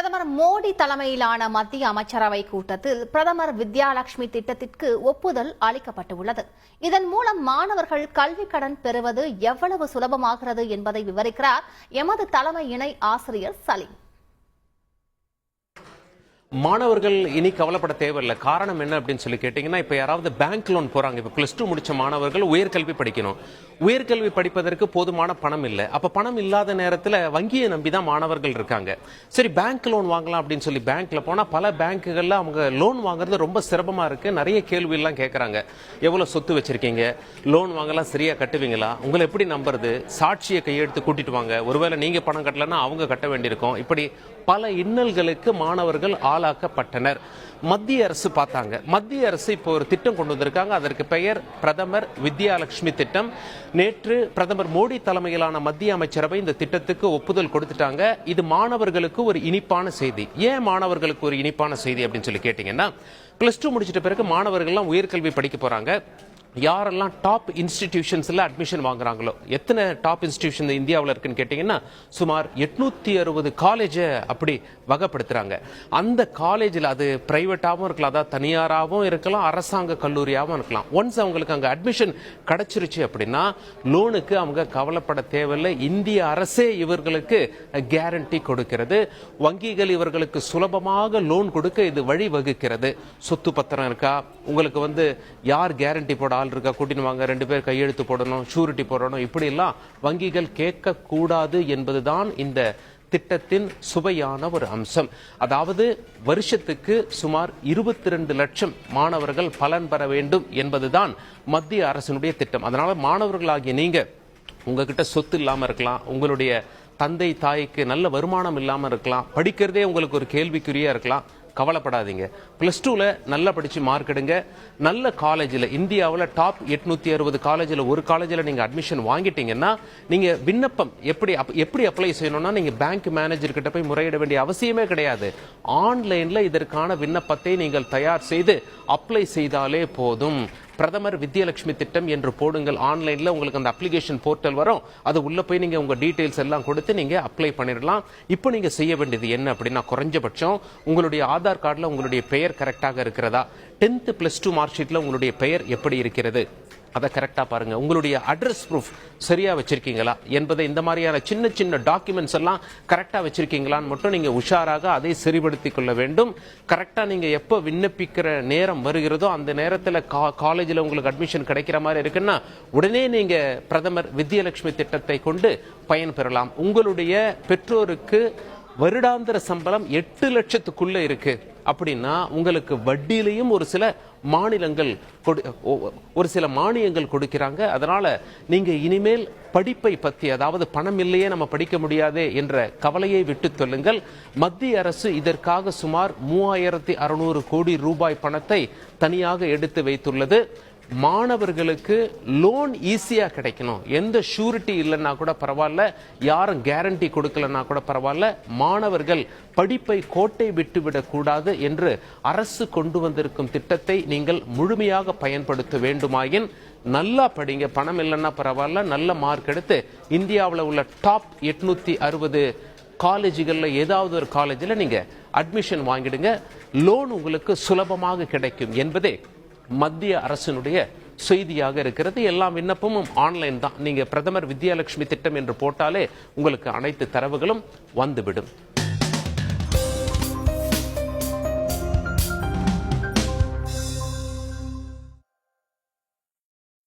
பிரதமர் மோடி தலைமையிலான மத்திய அமைச்சரவை கூட்டத்தில் பிரதமர் வித்யாலட்சுமி திட்டத்திற்கு ஒப்புதல் அளிக்கப்பட்டுள்ளது. இதன் மூலம் மாணவர்கள் கல்விக் கடன் பெறுவது எவ்வளவு சுலபமாகிறது என்பதை விவரிக்கிறார் எமது தலைமை இணை ஆசிரியர் சலீம். மாணவர்கள் இனி கவலைப்பட தேவையில்லை. காரணம் என்ன அப்படின்னு சொல்லி கேட்டிங்கன்னா இப்போ யாராவது பேங்க் லோன் போகிறாங்க இப்போ பிளஸ் டூ முடித்த மாணவர்கள் உயர்கல்வி படிக்கணும். உயர்கல்வி படிப்பதற்கு போதுமான பணம் இல்லை. அப்போ பணம் இல்லாத நேரத்தில் வங்கியை நம்பி தான் மாணவர்கள் இருக்காங்க. சரி பேங்க் லோன் வாங்கலாம் அப்படின்னு சொல்லி பேங்க்கில் போனால் பல பேங்க்குகளில் அவங்க லோன் வாங்குறது ரொம்ப சிரமமாக இருக்குது நிறைய கேள்வி எல்லாம் எவ்வளோ சொத்து வச்சுருக்கீங்க? லோன் வாங்கலாம் சரியாக கட்டுவீங்களா? உங்களை எப்படி நம்புறது? சாட்சியை கையெழுத்து கூட்டிட்டு வாங்க. ஒருவேளை நீங்கள் பணம் கட்டலைன்னா அவங்க கட்ட வேண்டியிருக்கும். இப்படி பல இன்னல்களுக்கு மாணவர்கள் ஆளாக்கப்பட்டனர். மத்திய அரசு பார்த்தாங்க. மத்திய அரசு இப்போ ஒரு திட்டம் கொண்டு வந்திருக்காங்க. அதற்கு பெயர் பிரதமர் வித்யாலட்சுமி திட்டம். நேற்று பிரதமர் மோடி தலைமையிலான மத்திய அமைச்சரவை இந்த திட்டத்துக்கு ஒப்புதல் கொடுத்துட்டாங்க. இது மாணவர்களுக்கு ஒரு இனிப்பான செய்தி. ஏன் மாணவர்களுக்கு ஒரு இனிப்பான செய்தி அப்படின்னு சொல்லி கேட்டீங்கன்னா பிளஸ் டூ முடிச்சிட்ட பிறகு மாணவர்கள்லாம் உயர்கல்வி படிக்க போறாங்க. யாரெல்லாம் டாப் இன்ஸ்டிடியூஷன்ஸில் அட்மிஷன் வாங்குறாங்களோ எத்தனை டாப் இன்ஸ்டிடியூஷன் இந்தியாவில் இருக்குன்னு கேட்டிங்கன்னா சுமார் எட்நூற்றி அறுபது காலேஜை அப்படி வகைப்படுத்துகிறாங்க அந்த காலேஜில் அது ப்ரைவேட்டாகவும் இருக்கலாம் அதாவது தனியாராகவும் இருக்கலாம் அரசாங்க கல்லூரியாகவும் இருக்கலாம். ஒன்ஸ் அவங்களுக்கு அங்கே அட்மிஷன் கிடைச்சிருச்சு அப்படின்னா லோனுக்கு அவங்க கவலைப்பட தேவையில்லை. இந்திய அரசே இவர்களுக்கு கேரண்டி கொடுக்கிறது. வங்கிகள் இவர்களுக்கு சுலபமாக லோன் கொடுக்க இது வழி வகுக்கிறது சொத்து பத்திரம் இருக்கா? உங்களுக்கு வந்து யார் கேரண்டி போட ஆள் இருக்கா கூட்டின்னு வாங்க ரெண்டு பேர் கையெழுத்து போடணும் ஷூரிட்டி போடணும் இப்படியெல்லாம் வங்கிகள் கேட்கக்கூடாது என்பதுதான் இந்த திட்டத்தின் சுவையான ஒரு அம்சம். அதாவது வருஷத்துக்கு சுமார் இருபத்தி ரெண்டு லட்சம் மாணவர்கள் பலன் பெற வேண்டும் என்பதுதான் மத்திய அரசினுடைய திட்டம். அதனால மாணவர்களாகிய நீங்க உங்ககிட்ட சொத்து இல்லாமல் இருக்கலாம் உங்களுடைய தந்தை தாய்க்கு நல்ல வருமானம் இல்லாமல் இருக்கலாம் படிக்கிறதே உங்களுக்கு ஒரு கேள்விக்குறியா இருக்கலாம் கவலைப்படாதீங்க. ப்ளஸ் டூவில் நல்லா படித்து மார்க் எடுங்க. நல்ல காலேஜில் இந்தியாவில் டாப் எட்நூற்றி அறுபது காலேஜில் ஒரு காலேஜில் நீங்கள் அட்மிஷன் வாங்கிட்டீங்கன்னா நீங்கள் விண்ணப்பம் எப்படி அப்- எப்படி அப்ளை செய்யணும்னா நீங்கள் பேங்க் மேனேஜர்கிட்ட போய் முறையிட வேண்டிய அவசியமே கிடையாது. ஆன்லைனில் இதற்கான விண்ணப்பத்தை நீங்கள் தயார் செய்து அப்ளை செய்தாலே போதும். பிரதமர் வித்யலட்சுமி திட்டம் என்று போடுங்கள். ஆன்லைனில் உங்களுக்கு அந்த அப்ளிகேஷன் போர்ட்டல் வரும். அது உள்ளே போய் நீங்கள் உங்கள் டீட்டெயில்ஸ் எல்லாம் கொடுத்து நீங்கள் அப்ளை பண்ணிடலாம். இப்போ நீங்கள் செய்ய வேண்டியது என்ன அப்படின்னா குறைஞ்சபட்சம் உங்களுடைய ஆதார் கார்டில் உங்களுடைய பெயர் கரெக்டாக இருக்கிறதா? டென்த்து ப்ளஸ் டூ மார்க் ஷீட்டில் உங்களுடைய பெயர் எப்படி இருக்கிறது? அதை கரெக்டாக பாருங்க. உங்களுடைய அட்ரஸ் ப்ரூஃப் சரியாக வச்சிருக்கீங்களா? என்பதை இந்த மாதிரியான சின்ன சின்ன டாக்குமெண்ட்ஸ் எல்லாம் கரெக்டாக வச்சிருக்கீங்களான்னு மட்டும் நீங்கள் உஷாராக அதை சரிபடுத்திக் கொள்ள வேண்டும். கரெக்டாக நீங்கள் எப்போ விண்ணப்பிக்கிற நேரம் வருகிறதோ அந்த நேரத்தில் கா காலேஜில் உங்களுக்கு அட்மிஷன் கிடைக்கிற மாதிரி இருக்குன்னா உடனே நீங்கள் பிரதமர் வித்யலட்சுமி திட்டத்தை கொண்டு பயன்பெறலாம் உங்களுடைய பெற்றோருக்கு வருடாந்திர சம்பளம் எட்டு லட்சத்துக்குள்ளே இருக்குது அப்படின்னா உங்களுக்கு வட்டியிலையும் ஒரு சில மாநிலங்கள் கொடு- ஒரு சில மானியங்கள் கொடுக்கிறாங்க. அதனால நீங்க இனிமேல் படிப்பை பத்தி அதாவது பணம் இல்லையே நம்ம படிக்க முடியாதே என்ற கவலையை விட்டு சொல்லுங்கள் மத்திய அரசு இதற்காக சுமார் மூவாயிரத்தி அறுநூறு கோடி ரூபாய் பணத்தை தனியாக எடுத்து வைத்துள்ளது. மாணவர்களுக்கு லோன் ஈஸியாக கிடைக்கணும். எந்த ஷூரிட்டி இல்லைன்னா கூட பரவாயில்ல. யாரும் கேரண்டி கொடுக்கலன்னா கூட பரவாயில்ல. மாணவர்கள் படிப்பை கோட்டை விட்டுவிடக்கூடாது என்று அரசு கொண்டு வந்திருக்கும் திட்டத்தை நீங்கள் முழுமையாக பயன்படுத்த வேண்டுமாயின் நல்லா படிங்க பணம் இல்லைன்னா பரவாயில்ல நல்ல மார்க் எடுத்து இந்தியாவில் உள்ள டாப் எட்நூற்றி அறுபது காலேஜுகளில் ஏதாவது ஒரு காலேஜில் நீங்கள் அட்மிஷன் வாங்கிடுங்க. லோன் உங்களுக்கு சுலபமாக கிடைக்கும் என்பதே மத்திய அரசினுடைய செய்தியாக இருக்கிறது. எல்லா விண்ணப்பமும் ஆன்லைன் தான். நீங்க பிரதமர் வித்யாலட்சுமி திட்டம் என்று போட்டாலே உங்களுக்கு அனைத்து தரவுகளும் வந்துவிடும்.